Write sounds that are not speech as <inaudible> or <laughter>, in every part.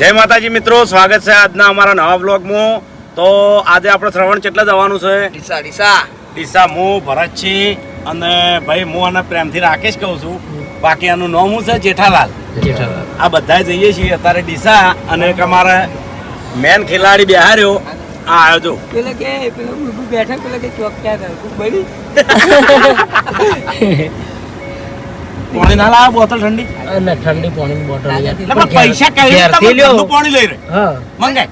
જય માતાજી મિત્રો સ્વાગત છે આજના અમારા નવા બ્લોગમાં તો આજે આપણે શ્રવણ કેટલા જવાનું છે? ડીસા ડીસા. ડીસા હું ભરતસિંહ અને ભાઈ હું અને પ્રેમથી રાકેશ કહું છું. બાકી આનું નામ શું છે? જેઠાલાલ. આ બધા જઈએ છીએ અત્યારે ડીસા અને અમારે મેન ખેલાડી બિહાર્યો. આ આવ્યો પેલા કે પેલો બેઠા પેલા કે ચોક ક્યાં થાય બળી <laughs> પાણી ના લાવે બોટલ ઠંડી. અને ઠંડી પાણીની બોટલ એટલે પૈસા કઈ લ્યો. પાણી લઈ રહ્યો હા. મંગાય.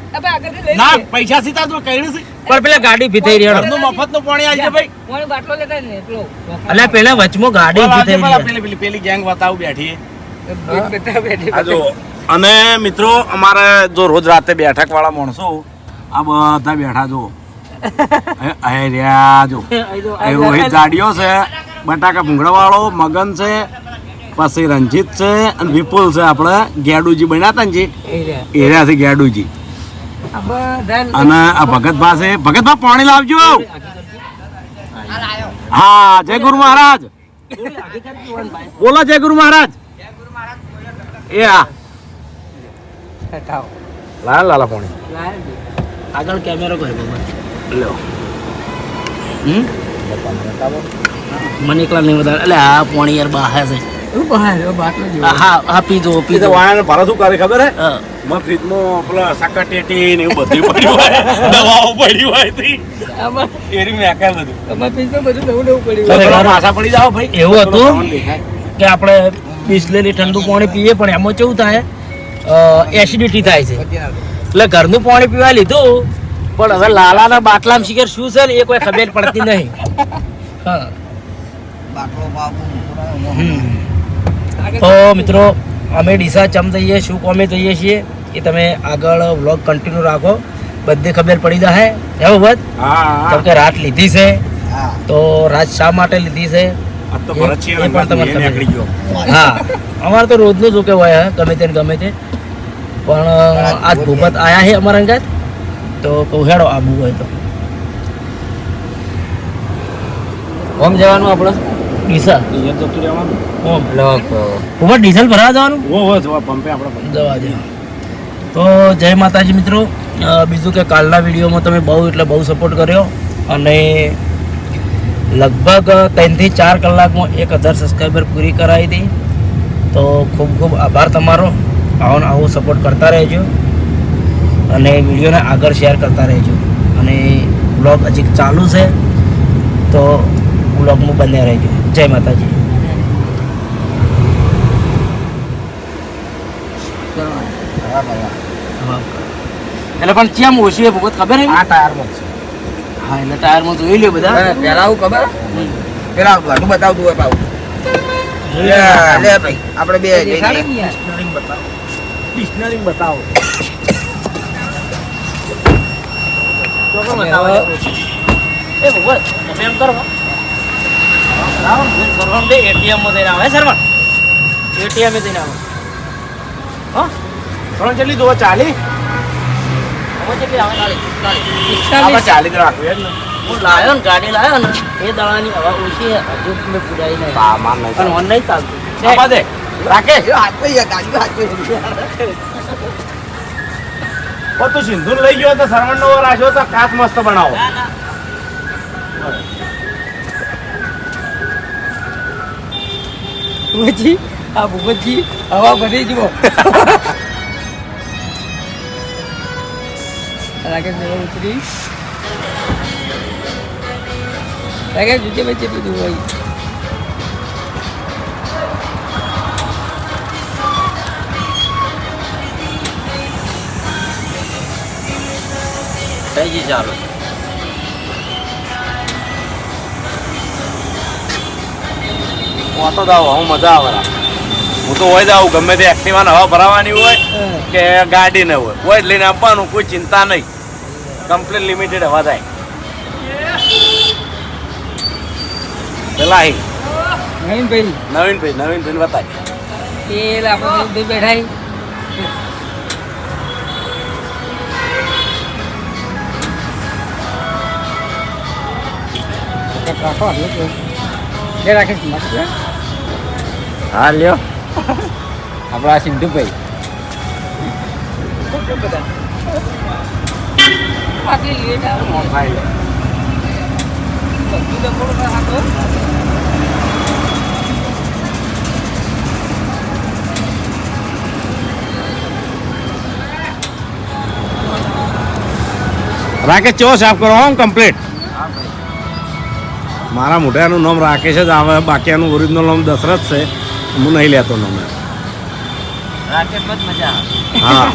ના પૈસા સીતા તો કઈ નથી પણ પેલા ગાડી ભીથઈ રહી મફતનું પાણી આવશે ભાઈ. પાણી બાટલો લેતા ને એટલો એટલે પેલા વચમાં ગાડી બોલ આજે રહી પેલી પેલી પેલી ગેંગ બતાવું બેઠી. અને મિત્રો અમારે જો રોજ રાતે બેઠક વાળા માણસો આ બધા બેઠા જો. અહે રહ્યા જો. <laughs> એ રોહિત જાડિયો છે બટાકા ભૂંગળા વાળો મગન છે પછી રંજીત છે અને વિપુલ છે આપણે ગેડુજી બન્યા હતા ને જે? એ રહ્યા. છે ગેડુજી અને આ ભગતભા છે. ભગતભા પાણી લાવજો. હા જય ગુરુ મહારાજ. બોલો જય ગુરુ મહારાજ. એ હા. લાલ લાલા પાણી. આગળ કેમેરો લ્યો. હમ? મને એકલા નહીં વધારે. એટલે આ પાણી યાર બહાર છે. બાટલો જેવો. હા હા પીધો પીધો વાણાને ભારે શું કરે ખબર હે. માં ફ્રીજમાં પેલા સાકરટેટી ને એવું બધું પડ્યું હોય દવાઓ પડી હોય તી આમાં એરી મેકાય બધું આમાં પીસમાં બધું નવું નવું પડ્યું હોય. પડી જાઓ ભાઈ એવું હતું? કે આપણે બિસ્લેરી ઠંડુ પાણી પીએ પણ એમાં કેવું થાય એસિડિટી થાય છે એટલે ઘરનું પાણી પીવા લીધું પણ હવે લાલાના બાટલામાં શિખર શું છે ને એ કોઈ ખબર પડતી નહીં હા હમ. તો મિત્રો અમે ડીસા ચમ જઈએ શું કોમે જઈએ છીએ એ તમે આગળ વ્લોગ કન્ટિન્યુ રાખો. બધી ખબર પડી જશે હે બધ કેમ કે રાત લીધી છે. તો રાત શા માટે લીધી છે? આ હા. અમારે તો રોજનું જ કે હોય ગમે તે ગમે તે પણ આજ ભૂપત આયા છે અમારા અંગાત? તો કહું હેડો આબુ હોય તો. ઓમ જવાનું આપણે? ડીસા અહીંયા જતું રહેવાનું? ઓમ. ભૂપત ડીઝલ ભરાવા જવાનું? ઓ હો જો આ પંપે આપણે જવા દે. તો જય માતાજી મિત્રો. બીજું કે કાલના વિડીયોમાં તમે બહુ એટલે બહુ સપોર્ટ કર્યો. અને લગભગ ત્રણથી ચાર કલાકમાં એક હજાર સબસ્ક્રાઈબર પૂરી કરાવી હતી. તો ખૂબ ખૂબ આભાર તમારો. આવો ને આવો સપોર્ટ કરતા રહેજો. અને વિડીયોને આગળ શેર કરતા રહેજો. અને બ્લોગ હજી ચાલુ છે. તો બ્લોગમાં બન્યા રહેજો. જય માતાજી. એટલે પણ કેમ ઓછી એ ભગવત ખબર હે આ ટાયરમાં છે. હા એટલે ટાયરમાં જોઈ લ્યો બધા. હા, પેલા આવું ખબર? પેલા ઘરનું બતાવતું હોય પાવું જોઈ લે, ભાઈ આપણે બે ડિક્શનરી બતાવો. ડિક્શનરી બતાવો. એ ભગવત તમે એમ કરો. સરવણ દે એટીએમમાં આવે. હે, એટીએમમાં આવે. હા? ત્રણ જેટલી દો ચાલી? કેટલી આવે? ગાડી ગાડી ચાલી રાખવી એમ હું લાયો ને ગાડી લાયો ને એ દડાની હવા ઓછી હજુ મેં પુરાઈ નહીં. સામાન નહીં પણ મને નહીં ચાલતું. દે રાકેશ હાથ પે ગાડી હાથ તું સિંધુર લઈ ગયો તો સરવણ નો રાખ્યો તો કાચ મસ્ત બનાવો. ભૂપતજી, આ ભૂપતજી હવા ભરી જુઓ. રાકેશ ને ઉતરી. રાકેશ બીજે વચ્ચે પીધું હોય? થઈ ગઈ ચાલો. ઓટો દાવ હું મજા આવે હું તો હોય જાઉં ગમે તે એક્ટિવા હવા ભરાવાની હોય કે ગાડી ને હોય હોય લઈને આપવાનું કોઈ ચિંતા નહીં. કમ્પ્લીટ લિમિટેડ હવા થાય પેલા અહીં નવીનભાઈ. નવીનભાઈ નવીનભાઈ નવીન ભાઈ બતાય. એ આપણે બે બેઠા હી. રાખો એટલે તો. લે રાકેશ મસ્ત. હા લ્યો. આપણા સિંધુભાઈ. રાકેશ ચો સાફ કરો હોમ કમ્પ્લીટ મારા મોઢાનું નામ રાકેશ જ આવે બાકી એનું ઓરિજિનલ નામ દશરથ છે. હું નહીં લેતો નમે હા.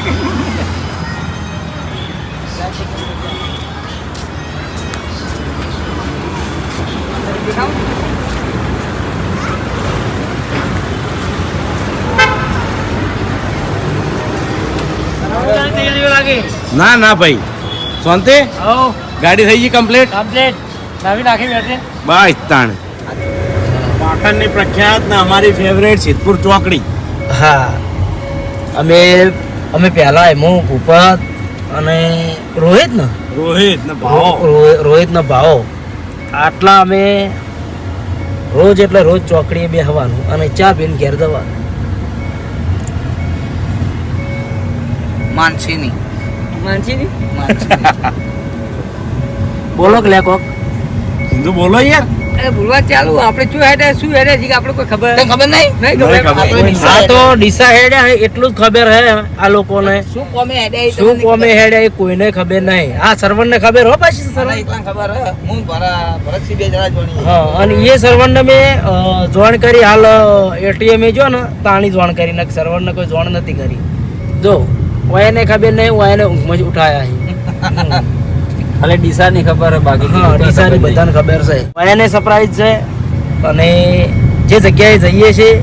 ના ના ભાઈ. શાંતિ? ગાડી થઈ ગઈ કમ્પ્લીટ? કમ્પ્લીટ. નવી નાખી બેટરી બસ તાણ. પાટણની પ્રખ્યાત ને અમારી ફેવરેટ સિદ્ધપુર ચોકડી. હા. અમે અમે પહેલા એમ ભૂપત અને રોહિત ને રોહિત ને ભાવ. રોહિત ને ભાવ. આટલા અમે રોજ એટલે રોજ ચોકડીએ બેહવાનું અને ચા પીને ઘેર જવાનું. માનસીની. માનસીની? <laughs> બોલો કે લે કોક સિંધુ બોલો યાર. ભૂલવા ચાલુ. આપણે શું હેડે શું હેડે છે કે આપણે કોઈ ખબર? ખબર નહીં? નહીં નહીં ખબર. આ તો ડીસા હેડ્યા એટલું જ ખબર હે આ લોકોને. શું કોમે હેડે શું કોમે હેડ્યા એ કોઈને ખબર નહીં. આ સર્વણને ખબર હો પાછી એકલા ખબર હે. હું ભરા ભરતસિંહ બે જણા જોણી હા અને એ સર્વણને મેં અ, કરી. હાલ એટીએમ એ જો ને તાણી જોણ કરી. ને સર્વણને કોઈ જોણ નથી કરી. જો ઓયાને ખબર નહીં ઓયાને ઊંઘમાં જ ઉઠાયા <laughs> ખાલી ડીસાની ખબર બાકી હા ડીસાની બધાને ખબર છે. મને સરપ્રાઈઝ છે અને જે જગ્યાએ જઈએ છીએ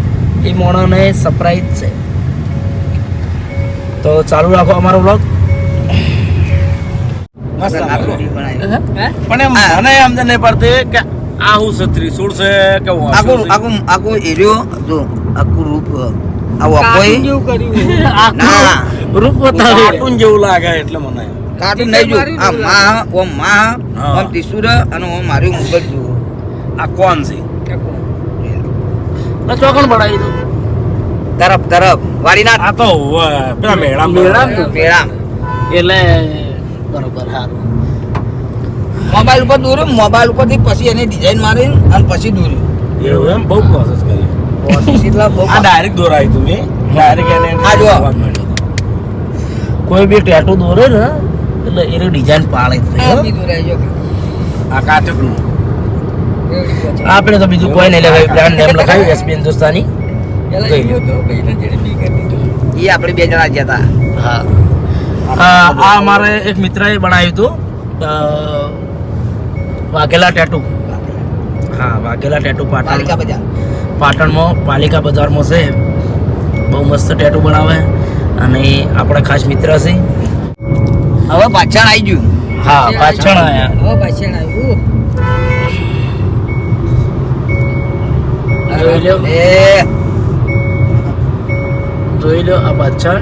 એ મોણાને સરપ્રાઈઝ છે. તો ચાલુ રાખો અમારો બ્લોગ મસ્ત પણ એમ મને એમ તો નહીં પડતી કે આ હું છે ત્રિશુળ છે કે આખું આખું આખું એરિયો જો આખું રૂપ આવું આખું જેવું કર્યું. ના <laughs> રૂપ બતાવ્યું જેવું લાગે એટલે મને કાર્ટૂન નહીં જોયું આ માં ઓમમાં ઓમ ત્રિશુર અને ઓમ મારી મુગલ જુઓ. આ કોણ છે? ચોકણ બડાવી દો તરફ તરફ. વાડીના આ તો પેલા મેળામાં મેળામ પેડામ એટલે બરોબર સારું મોબાઈલ ઉપર દોર્યું મોબાઈલ ઉપરથી પછી એની ડિઝાઇન મારી અને પછી દોર્યું. એવું એમ? બહુ પ્રોસેસ કરી. પ્રોસેસ એટલે બહુ આ ડાયરેક્ટ દોરાય તું મેં ડાયરેક્ટ એને આ જો. કોઈ બી ટેટુ દોરે ને એટલે એને ડિઝાઇન ગયો આ કાચકનું. આપણે તો બીજું કોઈ નહીં લખાવ્યું બ્રાન્ડ નેમ લખાવ્યું એસપી હિન્દુસ્તાની એ આપણે બે જણા ગયા હતા હા. આ અમારે એક મિત્રએ બનાવ્યું હતું વાઘેલા ટેટુ હા વાઘેલા ટેટુ પાટણ. બજાર. પાટણમાં પાલિકા બજારમાં છે. બહુ મસ્ત ટેટુ બનાવે. અને આપણા ખાસ મિત્ર છે. હવે પાછળ આવી ગયું. હા પાછળ આયા. હવે પાછળ આવ્યું જોઈ લો એ જોઈ લો આ પાછળ.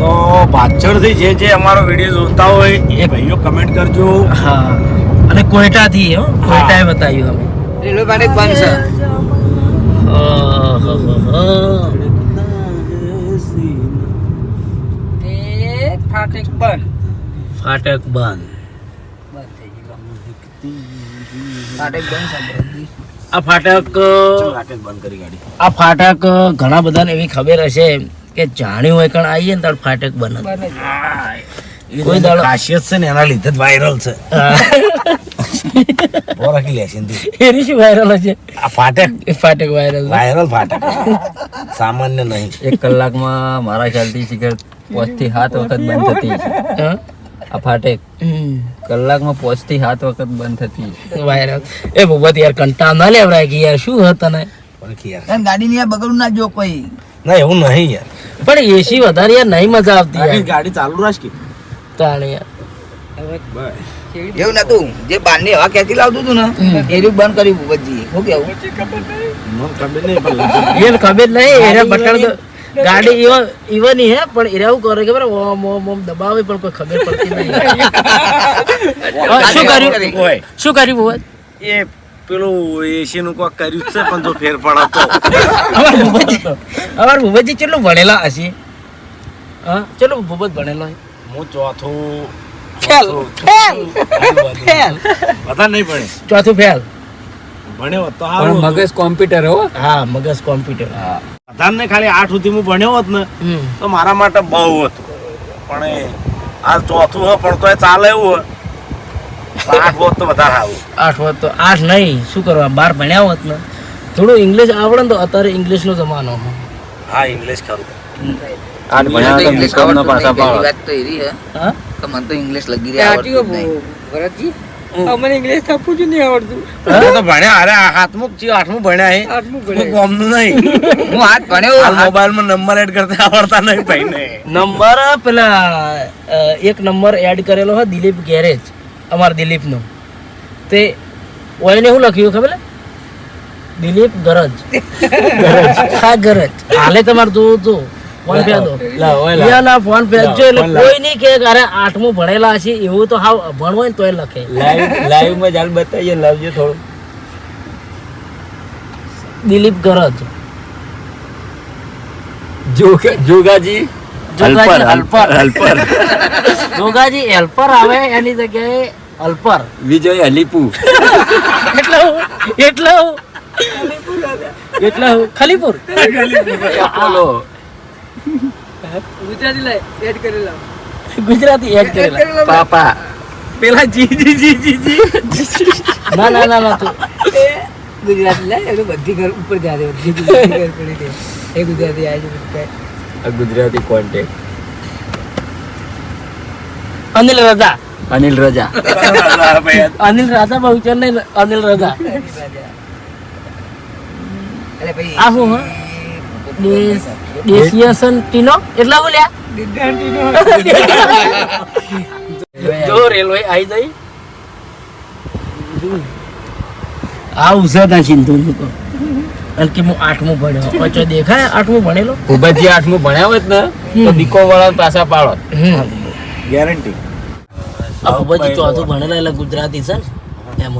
તો પાછળથી જે જે અમારો વીડિયો જોતા હોય એ ભાઈઓ કમેન્ટ કરજો. હા. અને કોયટાથી હો. કોયટાએ બતાવ્યું અમે. રેલવે માટે બંધ છે આહાહાહા. તે ફાટેક બંધ. ફાટક બંધ. છે આ ફાટક બંધ કરી ગાડી. આ ફાટક ઘણા બધાને એવી ખબર હશે કે જાણ્યું હોય કણ આવીએ ને તાર ફાટક બને બંધ. કોઈ દાડો- ખાસિયત છે ને એના લીધે જ વાયરલ છે. ઓળખી લે સિંધુ એની શું વાયરલ હશે? આ ફાટક. એ ફાટક વાયરલ વાયરલ ફાટક. સામાન્ય નહીં. એક કલાકમાં મારા ખ્યાલથી શિખર પાંચથી સાત વખત બંધ થતી છે. આ ફાટેક કલાકમાં પાંચથી સાત વખત બંધ થતી. વાયરલ. એ ભગવત યાર કંટાળ ના લેવડાય કે યાર શું હે તને? યાર. એમ ગાડીની આ બગડું ના જો કોઈ. ના એવું નહીં યાર. પણ એસી વધારે યાર નહીં મજા આવતી યાર. ગાડી ચાલુ રાખ કે. તાણે યાર. એવું નતું. જે બારની હવા ક્યાંથી લાવતું હતું ને એનું બંધ કર્યું ભૂપતજી શું કેવું? ખબર નહીં ખબર નહીં. એને બટન તો ગાડી ઈવન ઈવન હે પણ એને એવું કરે ખબર? ઓમ ઓમ ઓમ દબાવે પણ કોઈ ખબર પડતી નહીં. <laughs> શું કર્યું? શું કર્યું ભગવત એ પેલું એસી નું કોક કર્યું છે પણ જો ફેર પડાતો અમાર ભૂપતજી અમાર ભૂપતજી કેટલું ભણેલા હશે? હા ચલો ભૂપત ભણેલો હે? હું ચોથું ફેલ ફેલ ફેલ. બધા નહીં ભણે ચોથું ફેલ. ભણ્યો હોત તો પણ હતું. મગજ કોમ્પ્યુટર હો. હા મગજ કોમ્પ્યુટર બધાને ખાલી આઠ સુધી હું ભણ્યો હોત ને હમ. તો મારા માટે બહુ હતું. પણ એ આ ચોથું હોય પણ તોય ચાલે એવું હોય. આઠ હોત તો વધારે સારું. આઠ હોત તો આઠ નહીં. શું કરવા? બાર ભણ્યા હોત ને. થોડું ઇંગ્લિશ આવડે ને તો અત્યારે ઇંગ્લિશનો જમાનો છે. હા ઇંગ્લિશ ખરું. આઠ ભણ્યા તો ઇંગ્લિશ નો આવડતું પાછા પહેલી પાડો. વાત તો એવી હે હા? કે મને તો ઇંગ્લિશ લગી રહી આવડતું જ નહીં. ભરતજી? અમને ઇંગ્લિશ તો જ નહીં આવડતું. હું તો ભણ્યા. અરે આ હાથમું છે, આઠમું ભણ્યા હે. આઠમું ભણ્યા ભણે કોમનું નહીં. હું હાથ ભણ્યો મોબાઈલ મોબાઈલમાં નંબર એડ કરતા આવડતા નહીં ભાઈ ને. નંબર પેલા એક નંબર એડ કરેલો હે દિલીપ ગેરેજ અમાર દિલીપનો. તે ઓયને શું લખ્યું ખબર દિલીપ ગરજ. ગરજ <laughs> હા ગરજ. હાલે તમારે જો જો ફોન પે દો. યા ફોન પે જો એટલે કોઈ નહીં કે અરે આઠમું ભણેલા હશે એવું તો હાવ અભણ ને તોય લખે. લાઈવ લાઈવમાં ચાલ બતાવીએ લાવજો થોડું. દિલીપ ગરજ. જોગા- જોગાજી. જોગાજી હલ્પર હલ્પર. <laughs> જોગાજી હેલ્પર આવે એની જગ્યાએ હલ્પર. વિજય હલીપુ એટલે એટલે ખલીપુર. ગુજરાતી લાય એડ કરેલા. ગુજરાતી એડ કરેલા. પાપા. પેલા જી જી જી જી જી. ના ના ના ના તું. ગુજરાતી લાય એનું બધી ઘર ઉપર જાય બધી ગુજરાતી ઘર પડી દે એ ગુજરાતી આવે છે. આ ગુજરાતી કોન્ટેક્ટ અનિલ રજા. અનિલ રજા. અનિલ રાજા બહુ નહીં અનિલ રજા. અરે ભાઈ આ શું હા? દેશ ટીનો? એટલા બોલ્યા? જો રેલવે આવી જઈ. આવું છે સિંધુ નું કે હું આઠમું ભણ્યો. પછી દેખાય આઠમું ભણેલો? આઠમું ભણ્યા હોત ને તો બીકોમ વાળા પાછા પાડો. ગેરંટી આ ચોથું ભણેલા એટલે ગુજરાતી છે એમ.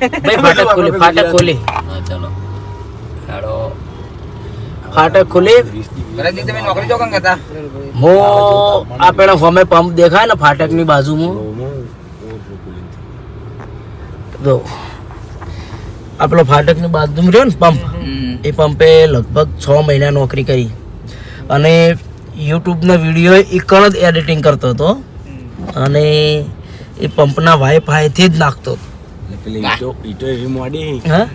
ભાઈ ફાટક ખોલી ફાટક ખોલી. ચલો. ફાટક ખુલી. તમે નોકરી ચોકન કરતા? હું આ પેલા હોમે પંપ દેખાય ને ફાટકની બાજુમાં? તો આ પેલો ફાટકની બાજુમાં રહ્યો ને પંપ એ પંપે લગભગ છ મહિના નોકરી કરી. અને યુટ્યુબના વીડિયો એકણ જ એડિટિંગ કરતો હતો. અને એ પંપના વાઈફાઈથી જ નાખતો. હતો. પેલી ઈટો ઈટો એવી મોડી. હા?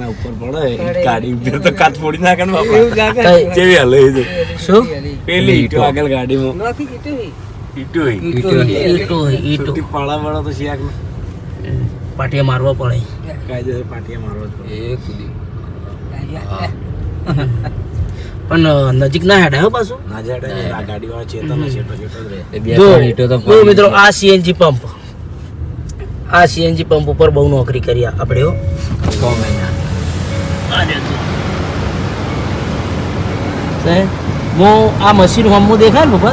ના ઉપર પડે ગાડી ઉપર તો કાચ ફોડી નાખે ને બાપા. એવું લાગે કઈ- જેવી હલે છે શું? પેલી ઈટો આગળ ગાડીમાં. ઈટો. ઈટો ઈટો છોટી પાળા વાળા તો શિયાક પાટિયા મારવા પડે. કાયદે પાટિયા મારવા જ પડે. એ કુદી પણ નજીક ના હેડે હો પાછું? ના જાડે આ ગાડી વાળા ચેતન છેટો છેટો જ રહે. બે ત્રણ ઈંટો તો મિત્રો આ સીએનજી પંપ આ સીએનજી પંપ ઉપર બહુ નોકરી કરી આપણે છ મહિના હું આ મશીન હોમમાં દેખાય ને ઉપર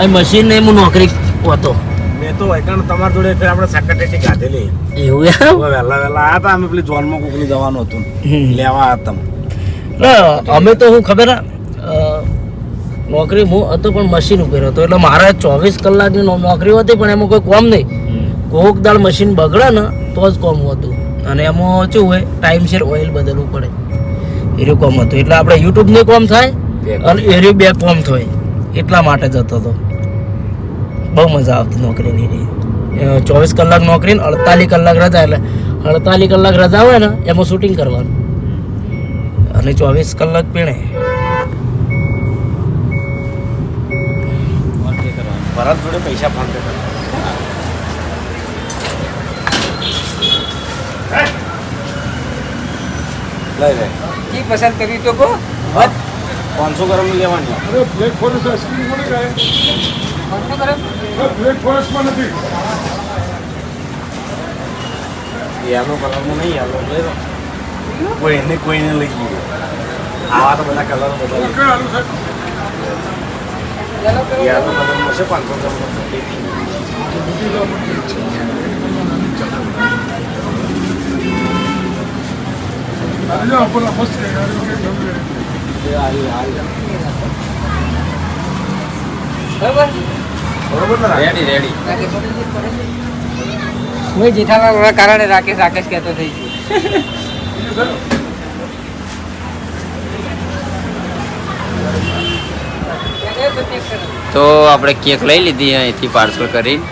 આ મશીન ને હું નોકરી હતો. મેં તો વૈકણ તમારી જોડે ફેર આપણે સેક્રેટરી ગાધેલી. એવું યાર વહેલા વહેલા આયા હતા અમે પેલી જોનમાં કોકની જવાનું હતું. લેવા હતા અમે તો હું ખબર નોકરી હું હતો પણ મશીન ઉપર હતો. એટલે મારે ચોવીસ કલાકની નો- નોકરી હતી પણ એમાં કોઈ કોમ નહીં. કોક દાળ મશીન બગડે ને તો જ કોમ હતું અને એમાં શું હોય ટાઈમસર ઓઇલ બદલવું પડે. એનું કોમ હતું. એટલે આપણે યુટ્યુબને કોમ થાય અને એરી બે કોમ થાય. એટલા માટે જતો હતો. બહુ મજા આવતી નોકરીની રહી ચોવીસ કલાક નોકરી ને અડતાલીસ કલાક રજા એટલે અડતાલીસ કલાક રજા હોય ને એમાં શૂટિંગ કરવાનું. અને ચોવીસ કલાક પીણે. ભરત જોડે પૈસા ફોન પે કર. લઈ લે. ઈ પસંદ કરી તો કો પાંચસો ગરમ લેવાની. યલો કલરમાં નહીં યલો લઈ લો. કોઈ એને કોઈને લઈ ગયું. આવા તો બધા કલર બધા યલો કલરમાં છે પાંચસો ગરમ હું જેઠાલાલ કારણે રાકેશ રાકેશ કહેતો થઈ ગયો. તો આપણે કેક લઈ લીધી અહીંથી પાર્સલ કરીને.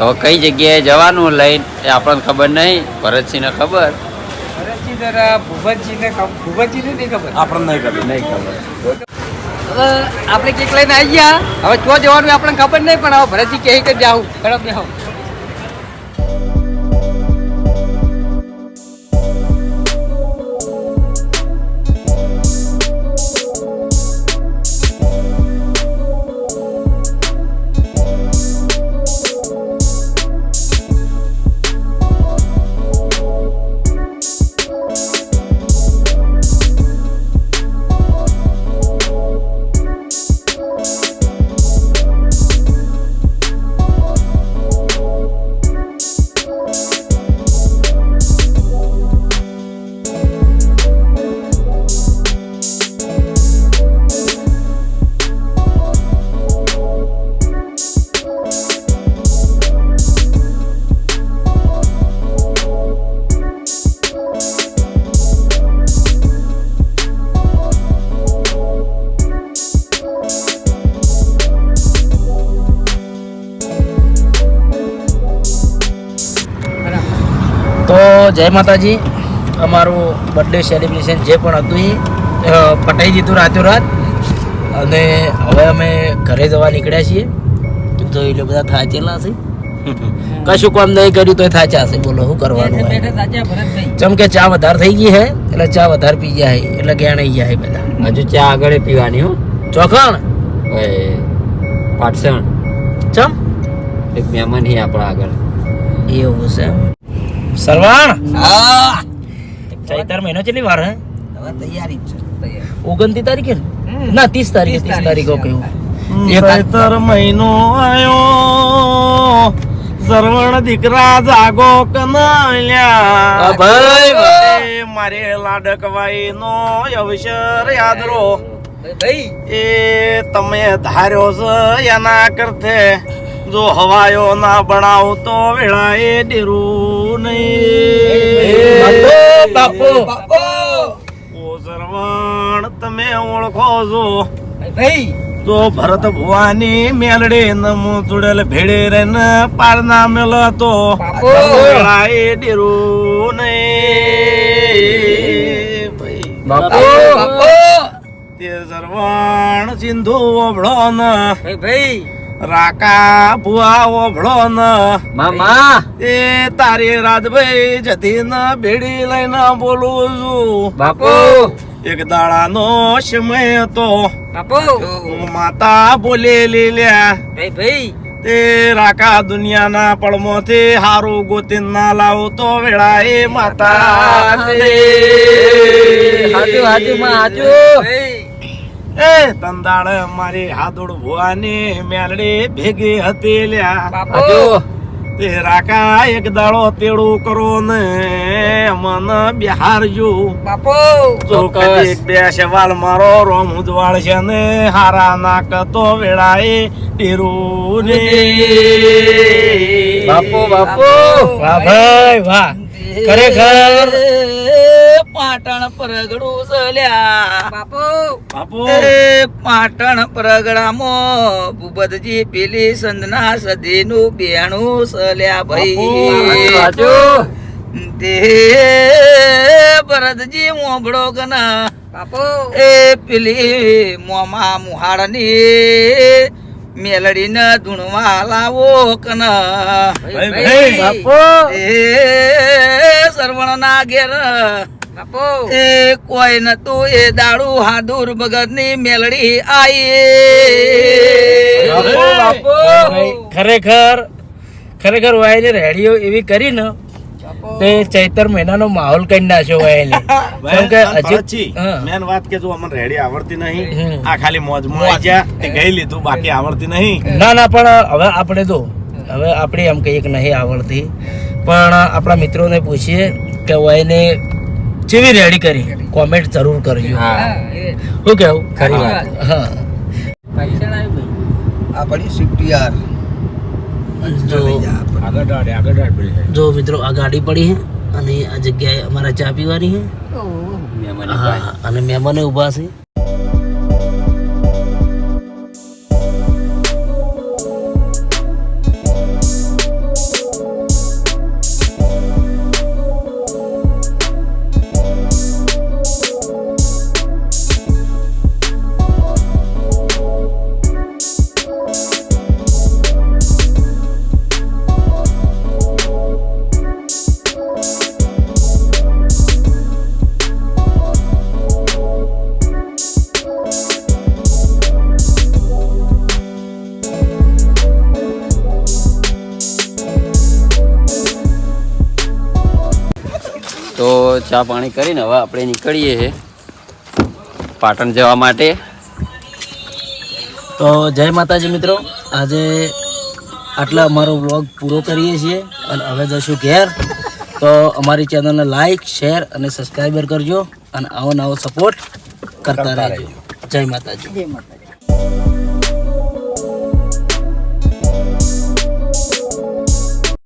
હવે કઈ જગ્યાએ જવાનું લઈને એ આપણને ખબર નહીં ભરતસિંહને ખબર. જરા ભૂપતજીને ભૂપતજીને નહીં ખબર? આપણને નહીં ખબર નહીં ખબર. હવે આપણે કેક લઈને આવી ગયા હવે ક્યાં જવાનું આપણને ખબર નહીં પણ હવે ભરતજી કહે કે જાઉં. ઝડપ ને જય માતાજી. અમારું બર્થડે સેલિબ્રેશન જે પણ હતું એ પટાઈ દીધું રાતોરાત. અને હવે અમે ઘરે જવા નીકળ્યા છીએ. તો એટલે બધા થાચેલા છે. કશું કામ નહીં કર્યું તો થાચા છે. બોલો શું કરવાનું જેમ કે ચા વધારે થઈ ગઈ હે એટલે ચા વધારે પી ગયા હે એટલે ગેણાઈ ગયા હે બધા. હજુ ચા આગળ પીવાની હો. ચોખણ? પાટસણ. ચમ? એક મહેમાન હી આપણા આગળ. એવું છે સરવાણ? હા. ચૈતર મહિનો કેટલી વાર હે? હવે તૈયારી છે તૈયારી. ઓગણતી તારીખે ને? ના ત્રીસ તારીખે ત્રીસ તારીખે ઓકે ચૈતર મહિનો આયો. સરવણ દીકરા જાગો આ કનલ્યા ભાઈ, ભાઈ. મારે લાડકવાઈ નો અવસર યાદ રો એ તમે ધાર્યો છે એના કરતે જો હવાયો ના બનાવતો વેળા એ ડેરું. નહીં બાપુ. બાપો ઓ સરવણ તમે ઓળખો છો. ભાઈ તો ભરત ભુવાની મેલડે નમો ચુડેલ ભેડે રે ન પારના મેલ તો. વેળાએ ડેરું નહીં ભાઈ. બાપુ. તે સરવણ સિંધુ ઓભળો ન ભાઈ. રાકા ભુવા ઓભળો ન. મામા! એ તારી રાજભાઈ જતી ન ભેડી લઈને બોલું છું. બાપુ! એક દાડાનો સમય હતો. બાપુ! માતા બોલેલી લ્યા ભાઈ ભાઈ! તે રાકા દુનિયાના પડમોથી હારું ગોતી ના લાવો તો વેળા એ માતા હાજુ હાજુ માં ભાઈ! એ તંદાળ મારી હાદુડ ભુવાની મેલડી ભેગી હતી લ્યા. તે રાકા એક દાડો તેડું કરો ને મન બિહારજો. બાપો! જો ચોક્કસ. કદી બે સવાલ મારો રોમ ઉજવાળ છે ને હારા નાક તો વેળાએ ટીરું ને. બાપો બાપુ! વાહ ભાઈ વાહ. ખરેખર પાટણ પરગડું સલ્યા. બાપુ. બાપુ. એ પાટણ પરગડામાં ભૂપતજી પેલી સંદના સદીનું બેણું સલ્યા ભાઈ. તે ભરતજી મોભળો ગના. બાપુ. એ પેલી મોમા મુહાડની મેલડીને ધૂણવા લાવો કના. એ સરવણ ના ઘેર એ કોઈ નતું એ દાડુ હાદુર ભગતની મેલડી બાપુ આઈ ખરેખર ખરેખર વાયલી રેડિયો એવી કરી ને તે ચૈતર મહિનાનો માહોલ કરી નાખ્યો વાયલી. <laughs> કેમ કે હા. મેન વાત કે જો અમને રેડી આવડતી નહીં આ ખાલી મોજ મોજ ગયા તે ગઈ લીધું બાકી આવડતી નહીં. ના ના પણ હવે આપણે તો હવે આપણે એમ કહીએ કે નહીં આવડતી. પણ આપણા મિત્રોને પૂછીએ કે વયને ચેવી રેડી કરી. કોમેન્ટ જરૂર કરજો. હા. શું કેવું? ખરી વાત. હા. ભાઈ. આ પડી સ્વિફ્ટ યાર જો મિત્રો આ ગાડી પડી છે અને આ જગ્યાએ અમારે ચા પીવાની છે. હા અને મહેમાનો ઊભા છે. તો ચા પાણી કરીને હવે આપણે નીકળીએ છે પાટણ જવા માટે. તો જય માતાજી મિત્રો આજે આટલા અમારો વ્લોગ પૂરો કરીએ છીએ અને હવે જશું ઘેર. તો અમારી ચેનલને લાઈક શેર અને સબસ્ક્રાઈબર કરજો અને આવો નવો સપોર્ટ કરતા રહેજો. જય માતાજી. જય માતાજી.